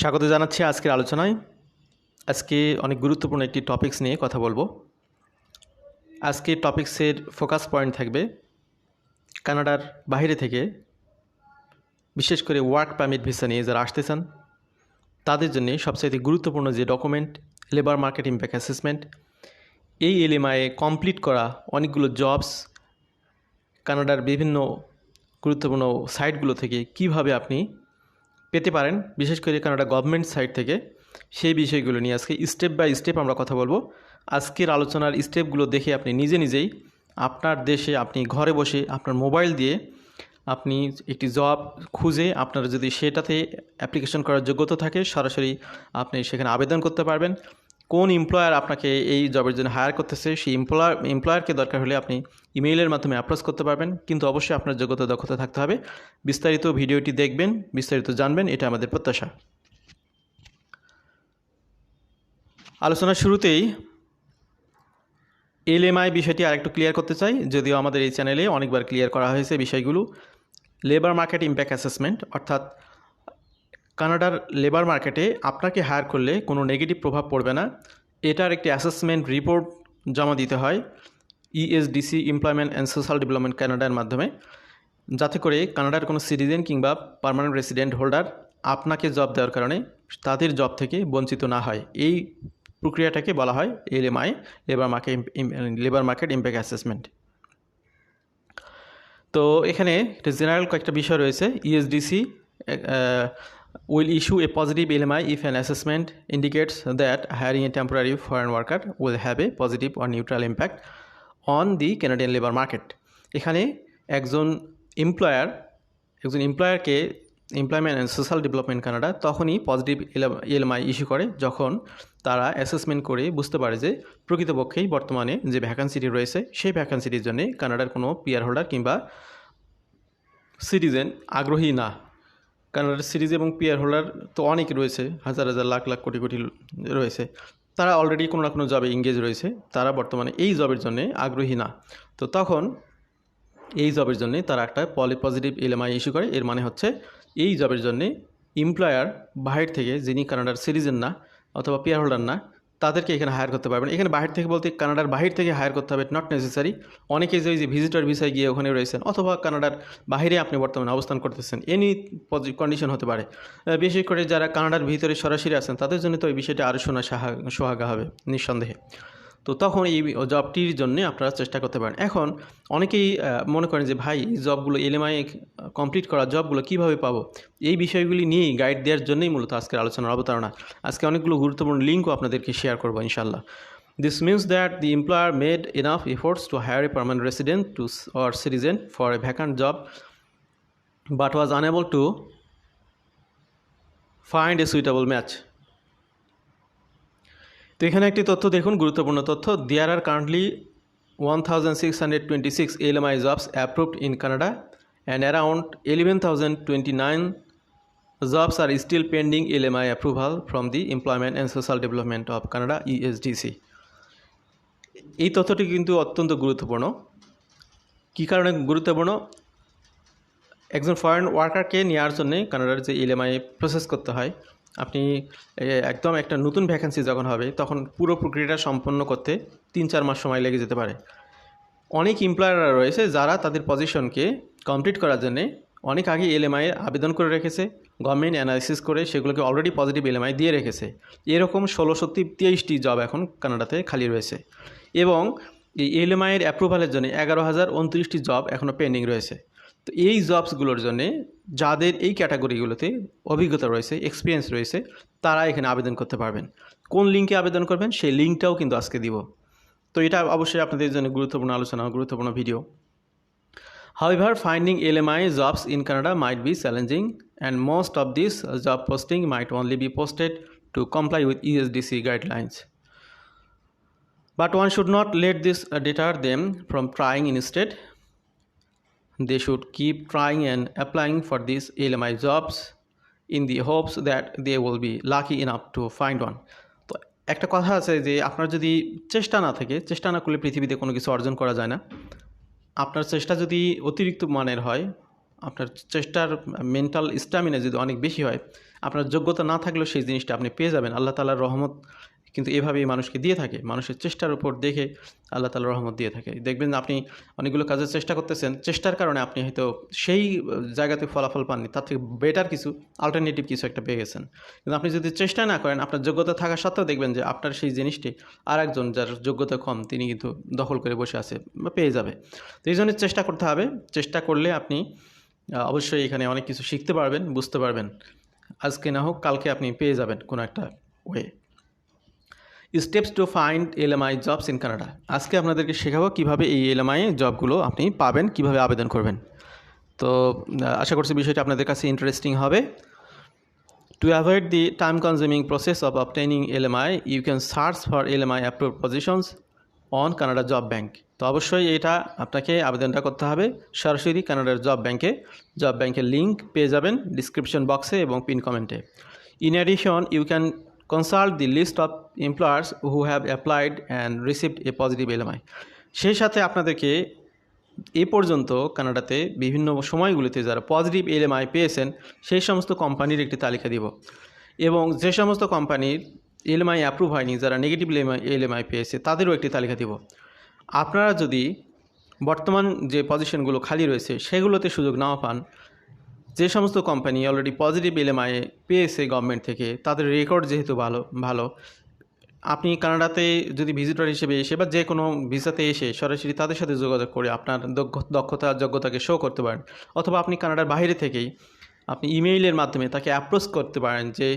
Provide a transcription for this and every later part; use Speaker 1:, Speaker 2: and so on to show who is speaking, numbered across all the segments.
Speaker 1: স্বাগত জানাচ্ছি আজকের আলোচনায়। আজকে অনেক গুরুত্বপূর্ণ একটি টপিকস নিয়ে কথা বলব। আজকে টপিক্সের ফোকাস পয়েন্ট থাকবে কানাডার বাইরে থেকে, বিশেষ করে ওয়ার্ক পারমিট ভিসা নিয়ে যারা আসতে চান তাদের জন্য সবচাইতে গুরুত্বপূর্ণ যে document labour market impact assessment এই এলএমআইয়ে কমপ্লিট করা অনেকগুলো জবস কানাডার বিভিন্ন গুরুত্বপূর্ণ সাইটগুলো থেকে কীভাবে আপনি পেতে পারেন, বিশেষ করে কানাডা গভর্নমেন্ট সাইট থেকে। সেই বিষয়গুলো নিয়ে আজকে স্টেপ বাই স্টেপ আমরা কথা বলব। আজকের আলোচনার স্টেপগুলো দেখে আপনি নিজে নিজেই আপনার দেশে আপনি ঘরে বসে আপনার মোবাইল দিয়ে আপনি একটি জব খুঁজে আপনার যদি সেটাতে অ্যাপ্লিকেশন করার যোগ্যতা থাকে, সরাসরি আপনি সেখানে আবেদন করতে পারবেন। কোন এমপ্লয়ার আপনাকে এই জবের জন্য হায়ার করতেছে, সেই এমপ্লয়ার এমপ্লয়ারকে দরকার হলে আপনি ইমেইলের মাধ্যমে অ্যাপ্রোচ করতে পারবেন। কিন্তু অবশ্যই আপনার যোগ্যতা দক্ষতা থাকতে হবে। বিস্তারিত ভিডিওটি দেখবেন, বিস্তারিত জানবেন, এটা আমাদের প্রত্যাশা। আলোচনার শুরুতেই এলএমআই বিষয়টি আরেকটু ক্লিয়ার করতে চাই। যদিও আমাদের এই চ্যানেলে অনেকবার ক্লিয়ার করা হয়েছে বিষয়গুলো। লেবার মার্কেট ইম্প্যাক্ট অ্যাসেসমেন্ট অর্থাৎ কানাডার লেবার মার্কেটে আপনাকে হায়ার করলে কোনো নেগেটিভ প্রভাব পড়বে না। এটার একটি অ্যাসেসমেন্ট রিপোর্ট জমা দিতে হয় E ESDC employment and social development কানাডার মাধ্যমে। যাতে করে কানাডার কোনো সিটিজেন কিংবা পার্মানেন্ট রেসিডেন্ট হোল্ডার আপনাকে জব দেওয়ার কারণে তাদের জব থেকে বঞ্চিত না হয়। এই প্রক্রিয়াটাকে বলা হয় LMI labour market labour market impact assessment তো এখানে জেনারেল কয়েকটা বিষয় রয়েছে। E ইএসডিসি will issue a positive LMI if an assessment indicates that hiring a temporary foreign worker will have a positive or neutral impact on the Canadian labor market. এখানে একজন employer একজন এমপ্লয়ারকে employment and social development Canada তখনই positive LMI issue করে যখন তারা assessment করে বুঝতে পারে যে প্রকৃতপক্ষেই বর্তমানে যে ভ্যাকান্সিটি রয়েছে, সেই ভ্যাকান্সিটির জন্য কানাডার কোনো পিয়ার হোল্ডার কিংবা সিটিজেন আগ্রহী না। কানাডার সিরিজ এবং পিয়ার হোল্ডার তো অনেক রয়েছে, হাজার হাজার লাখ লাখ কোটি কোটি রয়েছে। তারা অলরেডি কোনো না কোনো জবে এঙ্গেজ রয়েছে, তারা বর্তমানে এই জবের জন্যে আগ্রহী না। তো তখন এই জবের জন্যে তারা একটা পলি পজিটিভ এলএমআই ইস্যু করে, এর মানে হচ্ছে এই জবের জন্যে এমপ্লয়ার বাহির থেকে যিনি কানাডার সিটিজেন না, অথবা পেয়ার হোল্ডার না তাদেরকে এখানে হায়ার করতে পারবেন। এখানে বাহির থেকে বলতে কানাডার বাহির থেকে হায়ার করতে হবে নট নেসেসারি অনেকে যে যে ভিজিটর ভিসায় গিয়ে ওখানে রয়েছেন, অথবা কানাডার বাহিরে আপনি বর্তমানে অবস্থান করতেছেন এনি কন্ডিশন হতে পারে। বিশেষ করে যারা কানাডার ভিতরে সরাসরি আছেন, তাদের জন্য তো ওই বিষয়টা আরও শোনা সাহা সোহাগা হবে, নিঃসন্দেহে। তো তখন এই জবটির জন্য আপনারা চেষ্টা করতে পারেন। এখন অনেকেই মনে করেন যে, ভাই, এই জবগুলো এলএমআই কমপ্লিট করা জবগুলো কীভাবে পাবো? এই বিষয়গুলি নিয়েই গাইড দেওয়ার জন্যই মূলত আজকের আলোচনার অবতারণা। আজকে অনেকগুলো গুরুত্বপূর্ণ লিঙ্কও আপনাদেরকে শেয়ার করব ইনশাল্লাহ this means that the employer made enough efforts to hire a permanent resident to or citizen for a vacant job but was unable to find a suitable match তো এখানে একটি তথ্য দেখুন, গুরুত্বপূর্ণ তথ্য। There are currently one thousand six hundred twenty six jobs approved in Canada and around thousand twenty nine jobs are still pending LMI approval from the employment and social development of Canada ESDC এই তথ্যটি কিন্তু অত্যন্ত গুরুত্বপূর্ণ। কী কারণে গুরুত্বপূর্ণ? একজন foreign ওয়ার্কারকে নেওয়ার জন্যে কানাডার যে ইএমআই প্রসেস করতে হয় আপনি একদম একটা নতুন ভ্যাকেন্সি যখন হবে, তখন পুরো প্রক্রিয়াটা সম্পন্ন করতে তিন চার মাস সময় লেগে যেতে পারে। অনেক এমপ্লয়াররা রয়েছে যারা তাদের পজিশনকে কমপ্লিট করার জন্যে অনেক আগে এলএমআই আবেদন করে রেখেছে গভর্নমেন্ট অ্যানালিসিস করে সেগুলোকে অলরেডি পজিটিভ এলএমআই দিয়ে রেখেছে। এরকম ষোলোশো তেইশটি জব এখন কানাডাতে খালি রয়েছে। এবং এই এলএমআইয়ের অ্যাপ্রুভালের জন্য এগারো হাজার উনত্রিশটি জব এখনও পেন্ডিং রয়েছে। তো এই জবসগুলোর জন্যে যাদের এই ক্যাটাগরিগুলোতে অভিজ্ঞতা রয়েছে এক্সপিরিয়েন্স রয়েছে, তারা এখানে আবেদন করতে পারবেন। কোন লিঙ্কে আবেদন করবেন সেই লিঙ্কটাও কিন্তু আজকে দিব। তো এটা অবশ্যই আপনাদের জন্য গুরুত্বপূর্ণ আলোচনা, গুরুত্বপূর্ণ video. However finding L M I jobs in Canada might be challenging and most of this job posting might only be posted to comply with ESDC guidelines but one should not let this deter them from trying instead They should keep trying and applying for these LMI jobs in the hopes that they will be lucky enough to find one. তো একটা কথা আছে যে আপনার যদি চেষ্টা না থাকে, চেষ্টা না করলে পৃথিবীতে কোনো কিছু অর্জন করা যায় না আপনার চেষ্টা যদি অতিরিক্ত মানের হয়, আপনার চেষ্টার মেন্টাল স্ট্যামিনা যদি অনেক বেশি হয়, আপনার যোগ্যতা না থাকলেও সেই জিনিসটা আপনি পেয়ে যাবেন আল্লাহ তালার রহমত কিন্তু এভাবেই মানুষকে দিয়ে থাকে। মানুষের চেষ্টার উপর দেখে আল্লাহ তালার রহমত দিয়ে থাকে। দেখবেন আপনি অনেকগুলো কাজের চেষ্টা করতেছেন, চেষ্টার কারণে আপনি হয়তো সেই জায়গাতে ফলাফল পাননি, তার থেকে বেটার কিছু আলটারনেটিভ কিছু একটা পেয়ে গেছেন। কিন্তু আপনি যদি চেষ্টা না করেন, আপনার যোগ্যতা থাকা সত্ত্বেও দেখবেন যে আপনার সেই জিনিসটি আর একজন যার যোগ্যতা কম, তিনি কিন্তু দখল করে বসে আছে বা পেয়ে যাবে। তো এই জন্য চেষ্টা করতে হবে। চেষ্টা করলে আপনি অবশ্যই এখানে অনেক কিছু শিখতে পারবেন, বুঝতে পারবেন। আজকে না হোক, কালকে আপনি পেয়ে যাবেন কোনো একটা way steps to find LMI jobs in Canada আজকে আপনাদেরকে শেখাবো কীভাবে এই এলএমআই জবগুলো আপনি পাবেন, কীভাবে আবেদন করবেন। তো আশা করছি বিষয়টা আপনাদের কাছে ইন্টারেস্টিং হবে। To avoid the time consuming process of obtaining LMI you can search for LMI approve positions on Canada job bank তো অবশ্যই এটা আপনাকে আবেদনটা করতে হবে। সরাসরি কানাডার জব ব্যাংকে জব ব্যাংকের লিঙ্ক পেয়ে যাবেন ডিসক্রিপশন বক্সে এবং পিন কমেন্টে in addition you can consult the list of employers who have applied and received a positive LMI সেই সাথে আপনাদেরকে এ পর্যন্ত কানাডাতে বিভিন্ন সময়গুলিতে যারা পজিটিভ এলএমআই পেয়েছেন, সেই সমস্ত কোম্পানির একটি তালিকা দিব। এবং যে সমস্ত কোম্পানির এলএমআই অ্যাপ্রুভ হয়নি, যারা নেগেটিভ এলএমআই এলএমআই পেয়েছে, তাদেরও একটি তালিকা দিব। আপনারা যদি বর্তমান যে পজিশনগুলো খালি রয়েছে, সেগুলোতে সুযোগ নাও পান যে সমস্ত কোম্পানি অলরেডি পজিটিভ এলএমআই পেয়েছে গভর্নমেন্ট থেকে, তাদের রেকর্ড যেহেতু ভালো ভালো। আপনি কানাডাতে যদি ভিজিটর হিসেবে এসে বা যে কোনো ভিসাতে এসে সরাসরি তাদের সাথে যোগাযোগ করে আপনার দক্ষ- দক্ষতা, যোগ্যতাকে শো করতে পারেন, অথবা আপনি কানাডার বাইরে থেকেই আপনি ইমেইলের মাধ্যমে তাকে অ্যাপ্রোচ করতে পারেন যে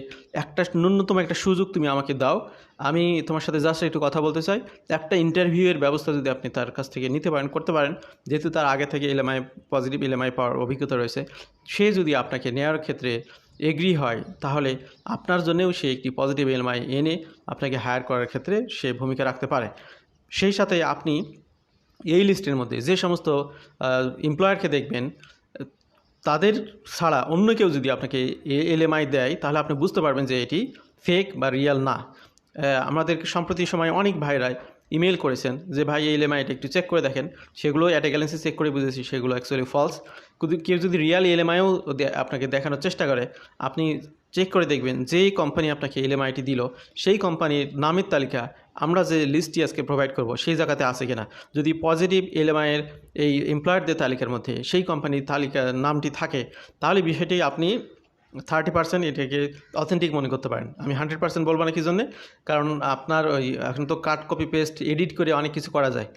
Speaker 1: একটা ন্যূনতম একটা সুযোগ তুমি আমাকে দাও। আমি তোমার সাথে জাস্ট একটু কথা বলতে চাই। একটা ইন্টারভিউয়ের ব্যবস্থা যদি আপনি তার কাছ থেকে নিতে পারেন, করতে পারেন, যেহেতু তার আগে থেকে এলএমআই পজিটিভ এলএমআই পাওয়ার অভিজ্ঞতা রয়েছে, সে যদি আপনাকে নেওয়ার ক্ষেত্রে এগ্রি হয়, তাহলে আপনার জন্যেও সে একটি পজিটিভ এলএমআই এনে আপনাকে হায়ার করার ক্ষেত্রে সে ভূমিকা রাখতে পারে। সেই সাথে আপনি এই লিস্টের মধ্যে যে সমস্ত এমপ্লয়ারকে দেখবেন তাদের ছাড়া অন্য কেউ যদি আপনাকে এলএমআই দেয়, তাহলে আপনি বুঝতে পারবেন যে এটি ফেক বা রিয়াল না। আমাদের সম্প্রতি সময় অনেক ভাইরাই ইমেল করেছেন যে, ভাই, এই এলএমআইটা একটু চেক করে দেখেন। সেগুলো অ্যাট গ্যালেন্সি চেক করে বুঝেছি, সেগুলো অ্যাকচুয়ালি ফলস কেউ যদি রিয়েল এলএমআইও আপনাকে দেখানোর চেষ্টা করে, আপনি চেক করে দেখবেন যেই কোম্পানি আপনাকে এলএমআইটি দিল, সেই কোম্পানির নামের তালিকা আমরা যে লিস্টটি আজকে প্রোভাইড করব, সেই জায়গাতে আছে কিনা। যদি পজিটিভ এলএমআইয়ের এই এমপ্লয়ারদের তালিকার মধ্যে সেই কোম্পানির তালিকা নামটি থাকে, তাহলে বিষয়টি আপনি থার্টি পার্সেন্ট এটাকে অথেন্টিক মনে করতে পারেন। আমি হান্ড্রেড পার্সেন্ট বলব না কি জন্যে? কারণ আপনার ওই এখন তো কাট কপি পেস্ট এডিট করে অনেক কিছু করা যায়।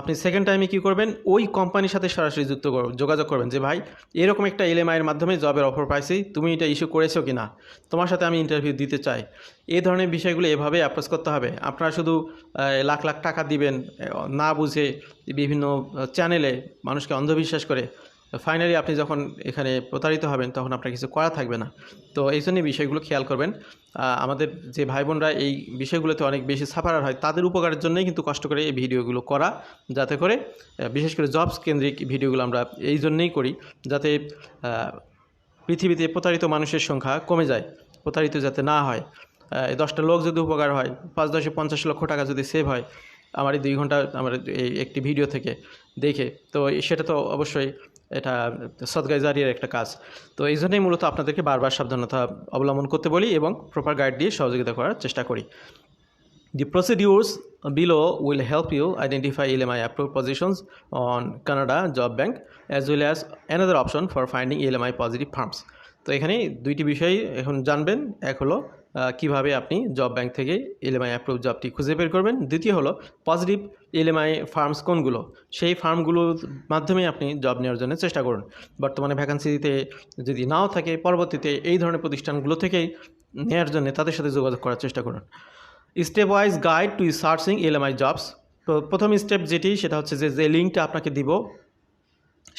Speaker 1: আপনি সেকেন্ড টাইমে কী করবেন? ওই কোম্পানির সাথে সরাসরি যুক্ত যোগাযোগ করবেন যে, ভাই, এরকম একটা এলএমআইয়ের মাধ্যমে জবের অফার পাইছি, তুমি এটা ইস্যু করেছ কি না তোমার সাথে আমি ইন্টারভিউ দিতে চাই। এই ধরনের বিষয়গুলো এভাবে অ্যাপ্রোচ করতে হবে। আপনারা শুধু লাখ লাখ টাকা দিবেন না বুঝে বিভিন্ন চ্যানেলে মানুষকে অন্ধবিশ্বাস করে। ফাইনালি আপনি যখন এখানে প্রতারিত হবেন, তখন আপনার কিছু করা থাকবে না। তো এই জন্য বিষয়গুলো খেয়াল করবেন। আমাদের যে ভাই বোনরা এই বিষয়গুলোতে অনেক বেশি সাফারার হয়, তাদের উপকারের জন্যই কিন্তু কষ্ট করে এই ভিডিওগুলো করা, যাতে করে বিশেষ করে জবস কেন্দ্রিক ভিডিওগুলো আমরা এই জন্যেই করি, যাতে পৃথিবীতে প্রতারিত মানুষের সংখ্যা কমে যায়, প্রতারিত যাতে না হয়। দশটা লোক যদি উপকার হয়, পাঁচ দশে পঞ্চাশ লক্ষ টাকা যদি সেভ হয়, আমার এই দুই ঘণ্টা, আমার এই একটি ভিডিও থেকে দেখে, তো সেটা তো অবশ্যই এটা সদগাই জারিয়ার একটা কাজ। তো এই জন্যই মূলত আপনাদেরকে বারবার সাবধানতা অবলম্বন করতে বলি এবং প্রপার গাইড দিয়ে সহযোগিতা করার চেষ্টা করি। The procedures below will help you identify L M I approve positions on Canada job bank as well as another option for finding L M I positive firms তো এখানেই দুইটি বিষয় এখন জানবেন। এক হলো কীভাবে আপনি জব ব্যাংক থেকে এলএমআই অ্যাপ্রুভ জবটি খুঁজে বের করবেন? দ্বিতীয় হলো পজিটিভ এলএমআই ফার্মস কোনগুলো? সেই ফার্মগুলোর মাধ্যমে আপনি জব নেওয়ার জন্য চেষ্টা করুন। বর্তমানে ভ্যাকান্সিতে যদি নাও থাকে, পরবর্তীতে এই ধরনের প্রতিষ্ঠানগুলো থেকেই নেওয়ার জন্য তাদের সাথে যোগাযোগ করার চেষ্টা করুন। Step wise guide to searching LMI jobs তো প্রথম স্টেপ যেটি, সেটা হচ্ছে যে যে লিঙ্কটা আপনাকে দিব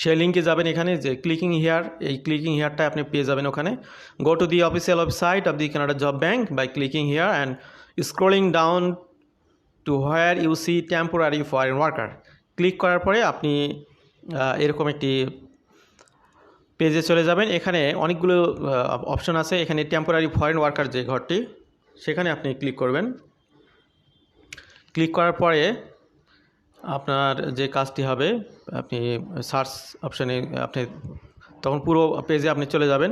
Speaker 1: সেই লিঙ্কে যাবেন এখানে যে ক্লিকিং হিয়ার এই ক্লিকিং হিয়ারটা আপনি পেয়ে যাবেন ওখানে। Go to the official website of the Canada job bank by clicking here and scrolling down to where you see temporary foreign worker click করার পরে আপনি এরকম একটি পেজে চলে যাবেন। এখানে অনেকগুলো অপশন আছে। এখানে টেম্পোরারি ফরেন ওয়ার্কার যে ঘরটি, সেখানে আপনি ক্লিক করবেন। ক্লিক করার পরে আপনার যে কাজটি হবে, আপনি সার্চ অপশানে আপনি তখন পুরো পেজে আপনি চলে যাবেন।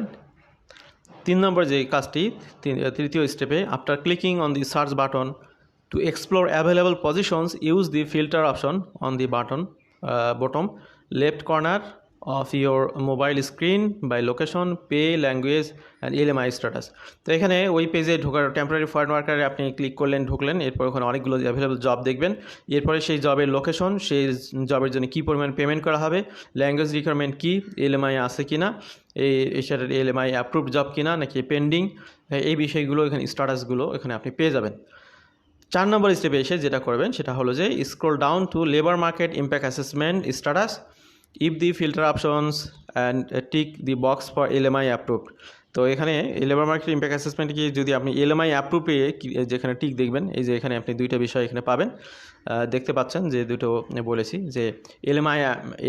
Speaker 1: তিন নম্বর যে কাজটি তৃতীয় স্টেপে after clicking on the search button to explore available positions use the filter option on the button bottom left corner of your mobile screen by location pay language and LMI status তো এখানে ওই পেজে ঢোকার temporary foreign ওয়ার্কারে আপনি click করলেন, ঢুকলেন, এরপর ওখানে অনেকগুলো অ্যাভেলেবল জব দেখবেন। এরপরে সেই জবের লোকেশন সেই জবের জন্য কী পরিমাণ পেমেন্ট করা হবে ল্যাঙ্গুয়েজ রিকোয়ারমেন্ট কী এলএমআই আছে কি না এই সেটার এলএমআই অ্যাপ্রুভড জব কিনা, নাকি পেন্ডিং এই বিষয়গুলো এখানে স্ট্যাটাসগুলো এখানে আপনি পেয়ে যাবেন। চার নম্বর স্টেপে এসে যেটা করবেন, সেটা হলো যে scroll down to labour market impact assessment status if the filter options and tick the box for LMI approved তো এখানে লেবার মার্কেট ইম্প্যাক্ট গিয়ে যদি আপনি এলএমআই অ্যাপ্রুভে যেখানে টিক দেখবেন, এই যে এখানে আপনি দুইটা বিষয় এখানে পাবেন। দেখতে পাচ্ছেন যে দুটো বলেছি যে এলএমআই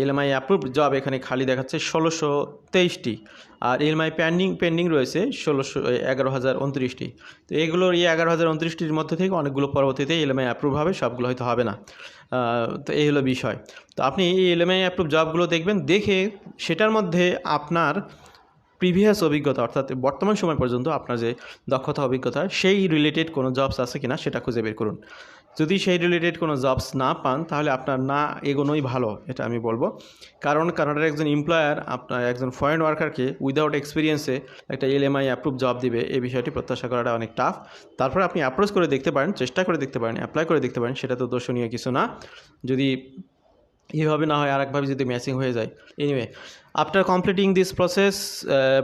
Speaker 1: এলএমআই অ্যাপ্রুভ জব এখানে খালি দেখাচ্ছে ষোলোশো তেইশটি। আর এলএমআই পেন্ডিং পেন্ডিং রয়েছে ষোলোশো এগারো হাজার উনত্রিশটি। তো এগুলোর এই এগারো হাজার উনত্রিশটির মধ্যে থেকে অনেকগুলো পরবর্তীতে এলএমআই অ্যাপ্রুভ হবে, সবগুলো হয়তো হবে না। তো এই হলো বিষয়। তো আপনি এই এলএমআই অ্যাপ্রুভ জবগুলো দেখবেন, দেখে সেটার মধ্যে আপনার প্রিভিয়াস অভিজ্ঞতা, অর্থাৎ বর্তমান সময় পর্যন্ত আপনার যে দক্ষতা, অভিজ্ঞতা, সেই রিলেটেড কোনো জবস আছে কিনা সেটা খুঁজে বের করুন। যদি সেই রিলেটেড কোনো জবস না পান, তাহলে আপনার না এগোনোই ভালো, এটা আমি বলব। কারণ কানাডার একজন এমপ্লয়ার আপনার একজন ফরেন ওয়ার্কারকে উইদাউট এক্সপিরিয়েন্সে একটা এলএমআই অ্যাপ্রুভ জব দিবে, এই বিষয়টি প্রত্যাশা করাটা অনেক টাফ তারপর আপনি অ্যাপ্রোচ করে দেখতে পারেন, চেষ্টা করে দেখতে পারেন অ্যাপ্লাই করে দেখতে পারেন, সেটা তো দর্শনীয় কিছু না। যদি এইভাবে না হয় আর একভাবে যদি ম্যাচিং হয়ে যায়। Anyway after completing this process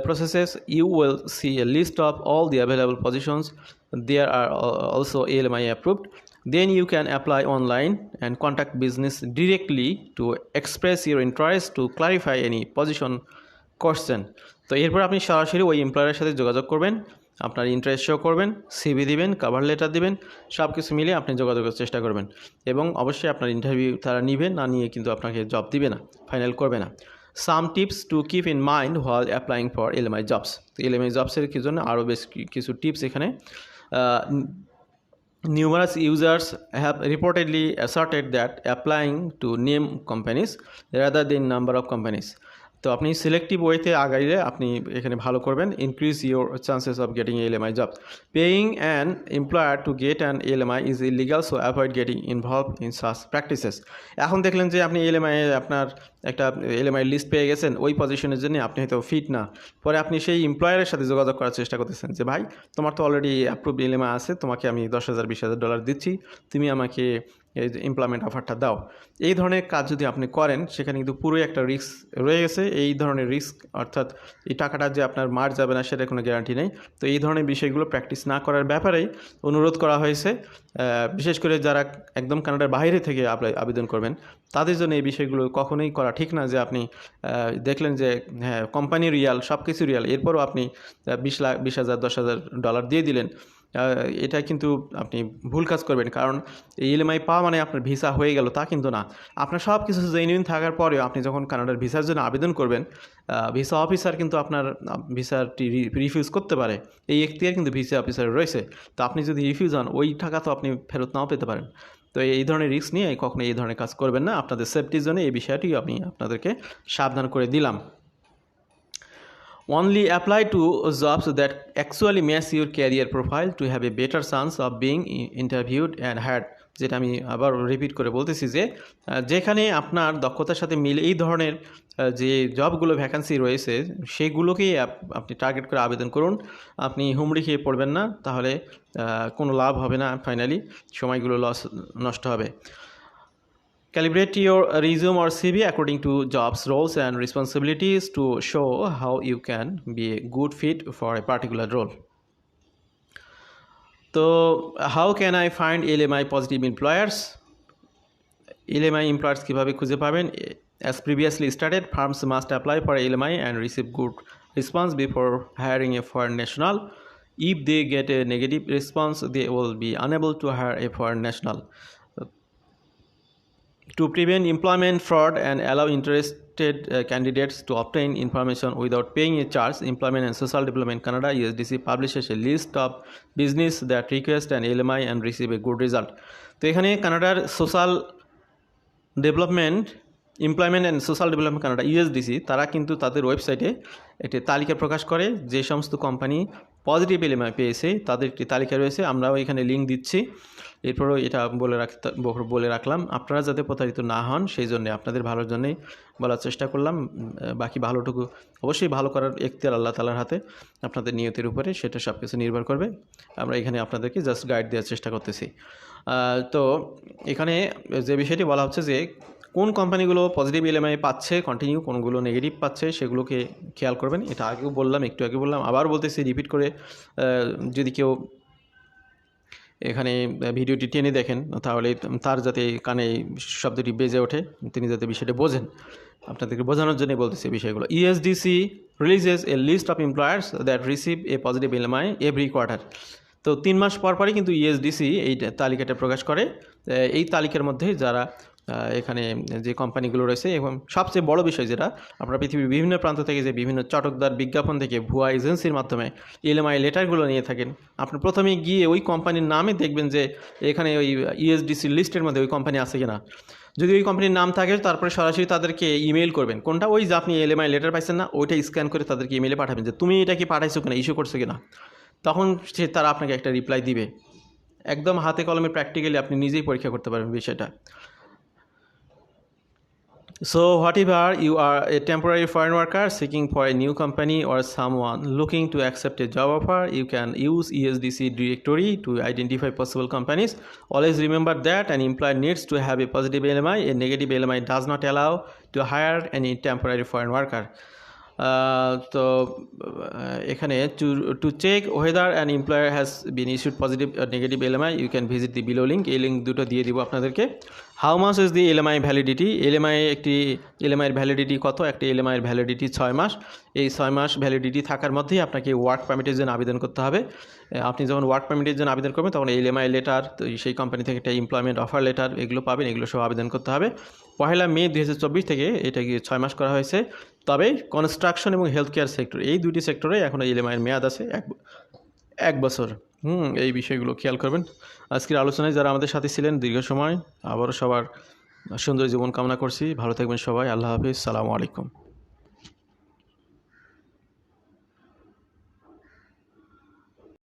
Speaker 1: processes you will see a list of all the available positions there are also LMI approved then you can apply online and contact business directly to express your interest to clarify any position question. তো এরপর আপনি সরাসরি ওই এমপ্লয়ারের সাথে যোগাযোগ করবেন, আপনার interest show করবেন সিভি দিবেন কভার লেটার দিবেন সব কিছু মিলিয়ে আপনি যোগাযোগের চেষ্টা করবেন। এবং অবশ্যই আপনার ইন্টারভিউ তারা নিবে না নিয়ে কিন্তু আপনাকে জব দিবে না ফাইনাল করবে না। Some tips to keep in mind while applying for LMI jobs তো এলএমআই জবসের কি জন্য আরও বেশ কিছু টিপস এখানে Numerous users have reportedly asserted that applying to name companies rather than number of companies তো আপনি সিলেক্টিভ ওয়েতে আগাইলে আপনি এখানে ভালো করবেন increase your chances of getting LMI job paying an employer to get an LMI is illegal so avoid getting involve in such practices এখন দেখলেন যে আপনি এল এম এলএমআই আপনার একটা এলএমআই লিস্ট পেয়ে গেছেন, ওই পজিশনের জন্য আপনি হয়তো ফিট না। পরে আপনি সেই এমপ্লয়ারের সাথে যোগাযোগ করার চেষ্টা করতেছেন যে, ভাই, তোমার তো অলরেডি অ্যাপ্রুভ এলএমআই আছে, তোমাকে আমি দশ হাজার, বিশ হাজার ডলার দিচ্ছি, তুমি আমাকে এই যে এমপ্লয়মেন্ট অফারটা দাও। এই ধরনের কাজ যদি আপনি করেন, সেখানে কিন্তু পুরোই একটা রিস্ক রয়ে গেছে। এই ধরনের রিস্ক অর্থাৎ এই টাকাটা যে আপনার মার যাবে না সেটা কোনো গ্যারান্টি নেই। তো এই ধরনের বিষয়গুলো প্র্যাকটিস না করার ব্যাপারেই অনুরোধ করা হয়েছে। বিশেষ করে যারা একদম কানাডার বাইরে থেকে আবেদন করবেন, তাদের জন্য এই বিষয়গুলো কখনোই করা ঠিক না যে আপনি দেখলেন যে হ্যাঁ কোম্পানি রিয়াল সব কিছু রিয়াল এরপরও আপনি বিশ লাখ, বিশ হাজার, দশ হাজার ডলার দিয়ে দিলেন। এটা কিন্তু আপনি ভুল কাজ করবেন। কারণ এই ইএমআই পাওয়া মানে আপনার ভিসা হয়ে গেল, তা কিন্তু না। আপনার সব কিছু জেনুইন থাকার পরেও আপনি যখন কানাডার ভিসার জন্য আবেদন করবেন ভিসা অফিসার কিন্তু আপনার ভিসাটি রিফিউজ করতে পারে। এই এখতিয়ার কিন্তু ভিসা অফিসারের রয়েছে। তো আপনি যদি রিফিউজ হন, ওই টাকা তো আপনি ফেরত নাও পেতে পারেন। তো এই ধরনের রিস্ক নিয়ে কখনো এই ধরনের কাজ করবেন না। আপনাদের সেফটির জন্য এই বিষয়টি আমি আপনাদেরকে সাবধান করে দিলাম। Only apply to jobs that actually match your career profile to have a better chance of being interviewed and hired, যেটা আমি আবার রিপিট করে বলতেছি যে যেখানে আপনার দক্ষতার সাথে মিলে এই ধরনের যে জবগুলো ভ্যাকান্সি রয়েছে, সেগুলোকেই আপ- আপনি টার্গেট করে আবেদন করুন। আপনি হুমড়ি খেয়ে পড়বেন না, তাহলে কোনো লাভ হবে না ফাইনালি সময়গুলো লস নষ্ট হবে। Calibrate your resume or CV according to jobs, roles, and responsibilities to show how you can be a good fit for a particular role. So, how can I find LMI positive employers? LMI employers কিভাবে খুঁজে পাবেন as previously stated firms must apply for LMI and receive good response before hiring a foreign national if they get a negative response they will be unable to hire a foreign national To prevent employment fraud and allow interested uh, candidates to obtain information without paying a charge, Employment and Social Development Canada (USDC) publishes a list of business that request an LMI and receive a good result. তো এখানে কানাডার social development employment and social development Canada USDC তারা কিন্তু তাদের ওয়েবসাইটে একটি তালিকা প্রকাশ করে যে সমস্ত কোম্পানি পজিটিভ এলএমআই পেয়েছে তাদের একটি তালিকা রয়েছে, আমরাও এখানে লিঙ্ক দিচ্ছি। এরপরও এটা বলে রাখতে বলে রাখলাম, আপনারা যাতে প্রতারিত না হন, সেই জন্য আপনাদের ভালোর জন্যই বলার চেষ্টা করলাম। বাকি ভালোটুকু অবশ্যই ভালো করার এখতিয়ার আল্লাহ তালার হাতে, আপনাদের নিয়তের উপরে, সেটা সব কিছু নির্ভর করবে। আমরা এখানে আপনাদেরকে জাস্ট গাইড দেওয়ার চেষ্টা করতেছি। তো এখানে যে বিষয়টি বলা হচ্ছে যে কোন কোম্পানিগুলো পজিটিভ এলএমআই পাচ্ছে কন্টিনিউ কোনগুলো নেগেটিভ পাচ্ছে, সেগুলোকে খেয়াল করবেন। এটা আগেও বললাম, একটু আগে বললাম, আবার বলতেছি রিপিট করে যদি কেউ এখানে ভিডিওটি টেনে দেখেন, তাহলে তার যাতে কানে শব্দটি বেজে ওঠে, তিনি যাতে বিষয়টা বোঝেন। আপনাদেরকে বোঝানোর জন্য বলতেছি বিষয়গুলো। E ESDC releases a list of employers that receive a positive LMI every quarter তো তিন মাস পর পরই কিন্তু ইএসডিসি এই তালিকাটা প্রকাশ করে। এই তালিকার মধ্যে যারা এখানে যে কোম্পানিগুলো রয়েছে, এবং সবচেয়ে বড় বিষয় যেটা আপনারা পৃথিবীর বিভিন্ন প্রান্ত থেকে যে বিভিন্ন চটকদার বিজ্ঞাপন থেকে ভুয়া এজেন্সির মাধ্যমে এলএমআই লেটারগুলো নিয়ে থাকেন। আপনি প্রথমে গিয়ে ওই কোম্পানির নামে দেখবেন যে, এখানে ওই ইএসডিসি লিস্টের মধ্যে ওই কোম্পানি আছে কিনা। যদি ওই কোম্পানির নাম থাকে, তারপরে সরাসরি তাদেরকে ইমেল করবেন। কোনটা? ওই যে আপনি এলএমআই লেটার পাইছেন না, ওইটা স্ক্যান করে তাদেরকে ইমেলে পাঠাবেন যে, তুমি এটা কি পাঠাইছো কিনা? ইস্যু করছ কিনা? তখন সে তারা আপনাকে একটা রিপ্লাই দিবে। একদম হাতে কলমে প্র্যাকটিক্যালি আপনি নিজেই পরীক্ষা করতে পারবেন বিষয়টা। So, whatever you are a temporary foreign worker seeking for a new company or someone looking to accept a job offer, you can use E ESDC directory to identify possible companies. Always remember that an employer needs to have a positive LMI. A negative LMI does not allow to hire any temporary foreign worker. Uh, তো uh, এখানে to to check whether an employer has been issued positive negative LMI you can visit the below link এই link দুটো দিয়ে দিব আপনাদেরকে how much is the LMI validity LMI একটি এলএমআইয়ের validity কত? একটি এলএমআইয়ের ভ্যালিডিটি ছয় মাস। এই ছয় মাস ভ্যালিডিটি থাকার মধ্যেই আপনাকে ওয়ার্ক পারমিটের জন্য আবেদন করতে হবে। আপনি যখন ওয়ার্ক পারমিটের জন্য আবেদন করবেন, তখন এলএমআই লেটার তো সেই কোম্পানি থেকে একটা এমপ্লয়মেন্ট অফার লেটার এগুলো পাবেন, এগুলো সব আবেদন করতে হবে। পহেলা মে দুই হাজার চব্বিশ থেকে এটা গিয়ে ছয় মাস করা হয়েছে। তবে কনস্ট্রাকশন এবং হেলথ কেয়ার সেক্টর এই দুটি সেক্টরে এখনও এলএমআইয়ের মেয়াদ আছে। এক এক বছর। হুম, এই বিষয়গুলো খেয়াল করবেন। আজকের আলোচনায় যারা আমাদের সাথে ছিলেন, দীর্ঘ সময়, আবারও সবার সুন্দর জীবন কামনা করছি। ভালো থাকবেন সবাই। আল্লাহ হাফিজ। সালামু আলাইকুম।